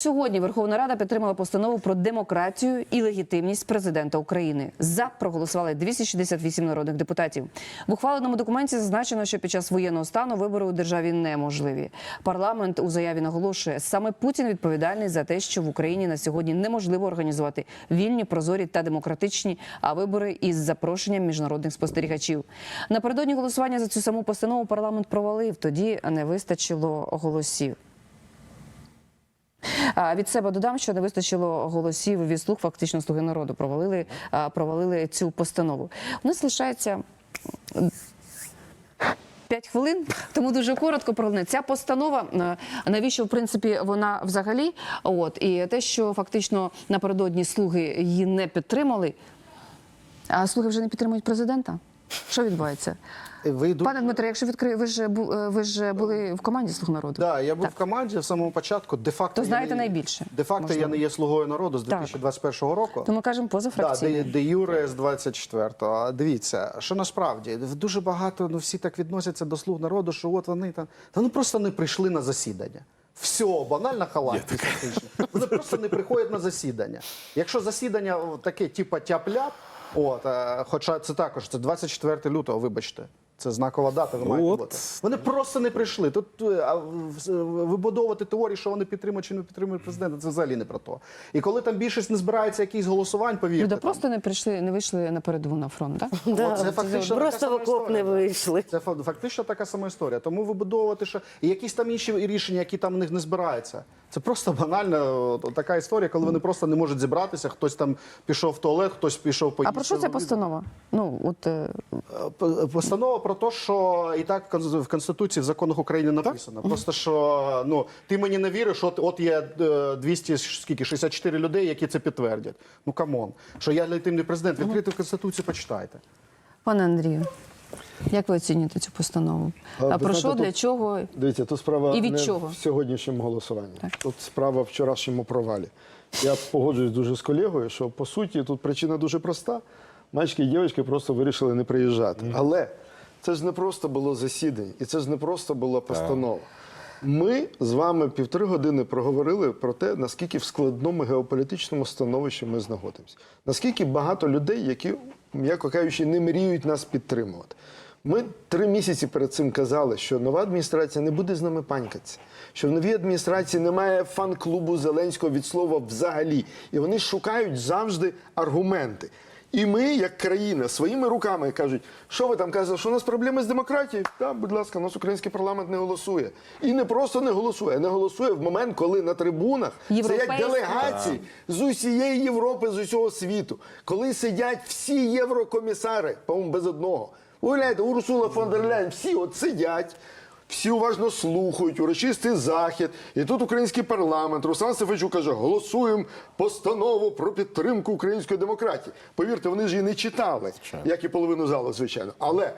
Сьогодні Верховна Рада підтримала постанову про демократію і легітимність президента України. За проголосували 268 народних депутатів. В ухваленому документі зазначено, що під час воєнного стану вибори у державі неможливі. Парламент у заяві наголошує, саме Путін відповідальний за те, що в Україні на сьогодні неможливо організувати вільні, прозорі та демократичні а вибори із запрошенням міжнародних спостерігачів. Напередодні голосування за цю саму постанову парламент провалив. Тоді не вистачило голосів. Від себе додам, що не вистачило голосів від слуг, фактично слуги народу провалили, провалили цю постанову. У нас лишається. П'ять хвилин, тому дуже коротко про головне. Ця постанова навіщо в принципі вона взагалі? От і те, що фактично напередодні слуги її не підтримали, а слуги вже не підтримують президента. Що відбувається, Ви дуже... пане Дмитре? Якщо відкри... ви ж бу- е, ви ж були в команді слуг народу? Да, я був Так. в команді з самого початку. Де факто То я знаєте не- найбільше, Де факто я можливо. не є слугою народу з Так. 2021 року. Тому кажемо Да, де, де Юре з 24-го. А Дивіться, що насправді дуже багато ну всі так відносяться до слуг народу, що от вони там та ну просто не прийшли на засідання. Все, банальна халатність. фактично. Вони просто не приходять на засідання. Якщо засідання о, таке, типа тяп-ляп, от, е, хоча це також це 24 лютого, вибачте. Це знакова дата, ви маєте От. бути. Вони просто не прийшли. Тут е, а, вибудовувати теорії, що вони підтримують чи не підтримують президента, це взагалі не про то. І коли там більшість не збирається якісь голосувань, повірте. Люди там, просто не прийшли, не вийшли на передову на фронт, так? Да, От це фактично просто в окоп не вийшли. Це фактично така сама історія. Тому вибудовувати що і якісь там інші рішення, які там в них не збираються. Це просто банальна така історія, коли вони просто не можуть зібратися. Хтось там пішов в туалет, хтось пішов поїсти. А про що ця постанова? Ну от е, Постанова про те, що і так в Конституції, в законах України написано. Просто що ну ти мені не віриш, от, от є е, 200, скільки, 64 людей, які це підтвердять. Ну камон, що я легітимний президент. Відкрити Конституцію, почитайте. пане Андрію, як ви оцінюєте цю постанову? А, А про знаєте, що тут- для чого? Дивіться, тут справа І від не чого? в сьогоднішньому голосуванні. Так. Тут справа в вчорашньому провалі. Я погоджуюсь дуже з колегою, що по суті тут причина дуже проста. Мальчики і дівчатки просто вирішили не приїжджати. Але це ж не просто було засідання, і це ж не просто була постанова. Ми з вами півтори години проговорили про те, наскільки в складному геополітичному становищі ми знаходимося. Наскільки багато людей, які, м'яко кажучи, не мріють нас підтримувати. Ми три місяці перед цим казали, що нова адміністрація не буде з нами панькатися, що в новій адміністрації немає фан-клубу Зеленського від слова взагалі. І вони шукають завжди аргументи. І ми, як країна, своїми руками кажуть, що ви там казали, що у нас проблеми з демократією? Так, будь ласка, у нас український парламент не голосує. І не просто не голосує, а не голосує в момент, коли на трибунах стоять Європейський. делегації з усієї Європи, з усього світу, коли сидять всі єврокомісари, по-моєму, без одного. Уявляєте, Урсула фон дер Ляйн, всі от сидять. Всі уважно слухають, урочистий захід. І тут український парламент. Руслан Сефечук каже: голосуємо постанову про підтримку української демократії. Повірте, вони ж її не читали, як і половину залу, звичайно. Але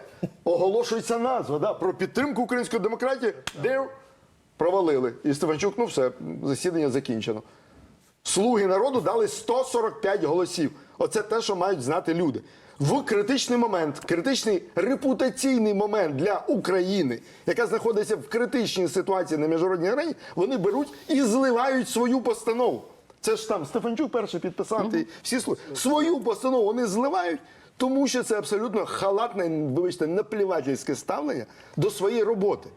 оголошується назва да, про підтримку української демократії, де провалили. І Стефанчук, ну все, засідання закінчено. Слуги народу дали 145 голосів. Оце те, що мають знати люди. В критичний момент, критичний репутаційний момент для України, яка знаходиться в критичній ситуації на міжнародній арені, вони беруть і зливають свою постанову. Це ж там Стефанчук перший підписав і всі слуги. Свою постанову вони зливають, тому що це абсолютно халатне, вибачте, наплівательське ставлення до своєї роботи.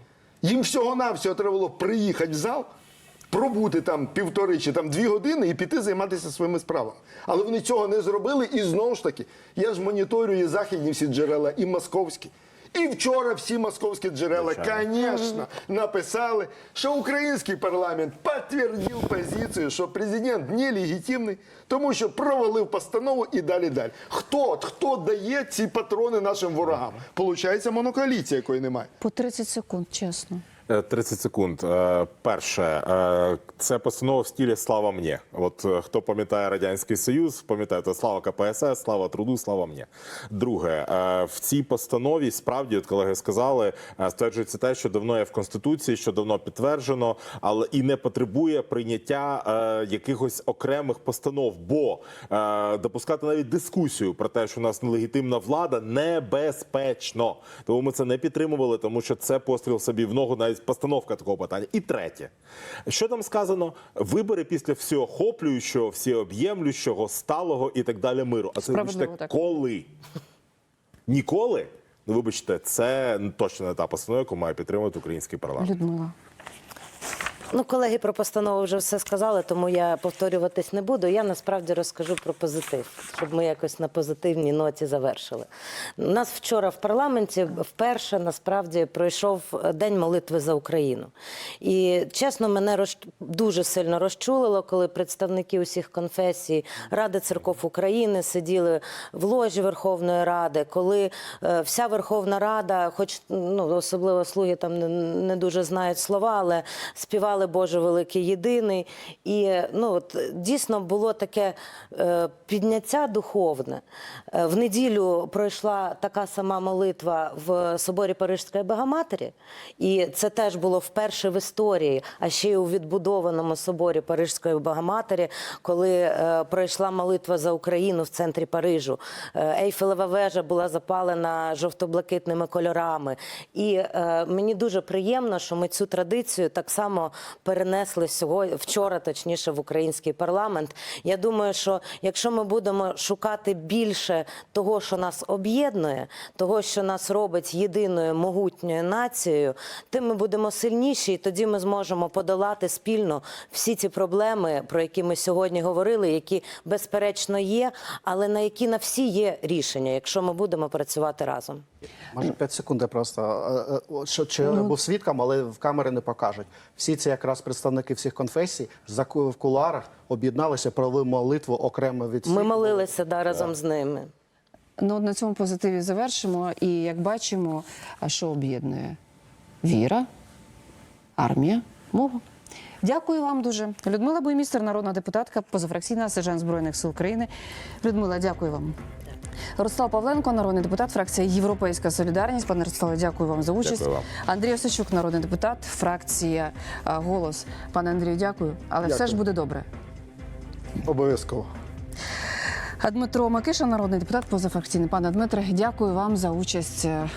Їм всього-навсього треба було приїхати в зал, пробути там півтори чи там дві години і піти займатися своїми справами. Але вони цього не зробили. І знову ж таки, я ж моніторюю і західні всі джерела, і московські. І вчора всі московські джерела, звісно, написали, що український парламент підтвердив позицію, що президент нелегітимний, тому що провалив постанову і далі далі. Хто, хто дає ці патрони нашим ворогам? Получається монокоаліція, якої немає. По 30 секунд, чесно. Е, 30 секунд. Е, Перше, е, це постанова в стилі Слава мені. От е, хто пам'ятає Радянський Союз, пам'ятає то слава КПСС, слава труду, слава мені. Друге, е, в цій постанові справді, от колеги сказали, е, стверджується те, що давно є в Конституції, що давно підтверджено, але і не потребує прийняття е, якихось окремих постанов, бо е, допускати навіть дискусію про те, що у нас нелегітимна влада, небезпечно. Тому ми це не підтримували, тому що це постріл собі в ногу навіть постановка такого питання. І третє, що там сказано? Вибори після всеохоплюючого, всеоб'ємлющого, сталого і так далі миру. А це вибачте, коли? Ніколи? Ну, вибачте, це точно не та постанова, яку має підтримувати український парламент. Людмила. Ну, колеги про постанову вже все сказали, тому я повторюватись не буду. Я насправді розкажу про позитив, щоб ми якось на позитивній ноті завершили. У нас вчора в парламенті вперше насправді пройшов день молитви за Україну. І чесно, мене роз... дуже сильно розчулило, коли представники усіх конфесій Ради церков України сиділи в ложі Верховної Ради, коли е, вся Верховна Рада, хоч ну особливо слуги там не, не дуже знають слова, але співали Боже великий єдиний. І ну от дійсно було таке е, підняття духовне. Е, в неділю пройшла така сама молитва в соборі Парижської Богоматері, і це теж було вперше в історії, а ще й у відбудованому соборі Парижської Богоматері, коли е, пройшла молитва за Україну в центрі Парижу. Е, Ейфелева вежа була запалена жовто-блакитними кольорами. І е, мені дуже приємно, що ми цю традицію так само перенесли сьогодні, вчора, точніше, в український парламент. Я думаю, що якщо ми будемо шукати більше того, що нас об'єднує, того, що нас робить єдиною могутньою нацією, тим ми будемо сильніші, і тоді ми зможемо подолати спільно всі ці проблеми, про які ми сьогодні говорили, які безперечно є, але на які на всі є рішення, якщо ми будемо працювати разом. Може 5 секунд я просто е, е, що чи був свідком, але в камери не покажуть. Всі ці якраз представники всіх конфесій за в куларах об'єдналися, провели молитву окремо від всіх. Ми молилися да, разом з ними. Ну, на цьому позитиві завершимо. І як бачимо, а що об'єднує? Віра, армія, мова. Дякую вам дуже. Людмила Буймістер, народна депутатка, позафракційна сержант Збройних сил України. Людмила, дякую вам. Ростислав Павленко, народний депутат, фракція Європейська Солідарність. Пане Ростиславе, дякую вам за участь. Дякую вам. Андрій Осищук, народний депутат, фракція Голос. Пане Андрію, дякую. Але все ж буде добре. Обов'язково. А Дмитро Макиша, народний депутат, позафракційний. Пане Дмитре, дякую вам за участь е,